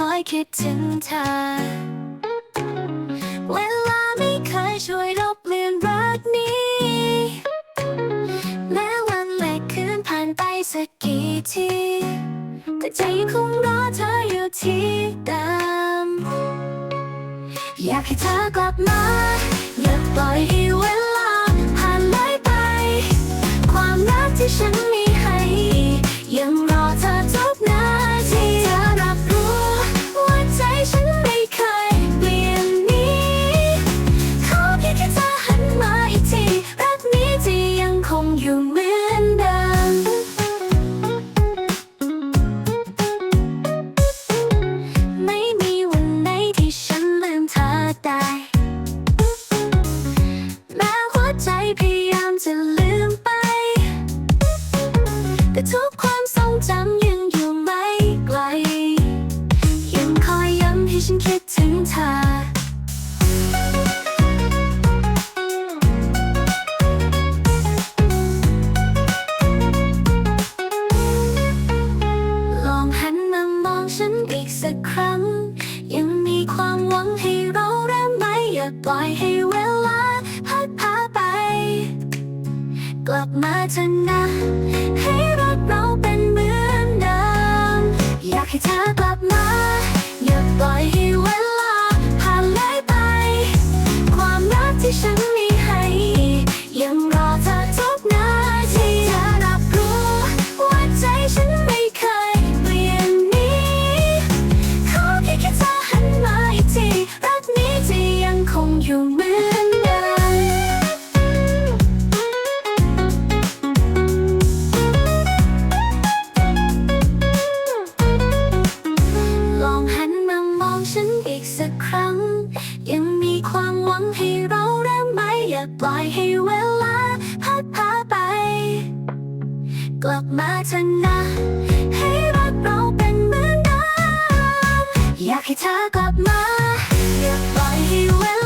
คอยคิดถึงเธอ เวลาไม่เคยช่วยลบเลือนรักนี้แม้วันและคืนผ่านไปสักกี่ทีแต่ใจยังคงรอเธออยู่ที่เดิมอยากให้เธอกลับมา อย่าปล่อยให้เวลาผ่านเลยไป ความรักที่ฉันมี แต่ทุกความทรงจำยังอยู่ไม่ไกล ยังคอยย้ำให้ฉันคิดถึงเธอลองหันมามองฉันอีกสักครั้ง ยังมีความหวังให้เราเริ่มไหม่อย่าปล่อยให้เวลาพัดพาไป กลับมาเถอะนะให้ ยังมีความหวังให้เราเริ่มใหม่อย่าปล่อยให้เวลาพัดพาไป กลับมาเถอะนะ ให้รักเราเป็นเหมือนเดิมอยากให้เธอกลับมา อย่าปล่อยให้เวลา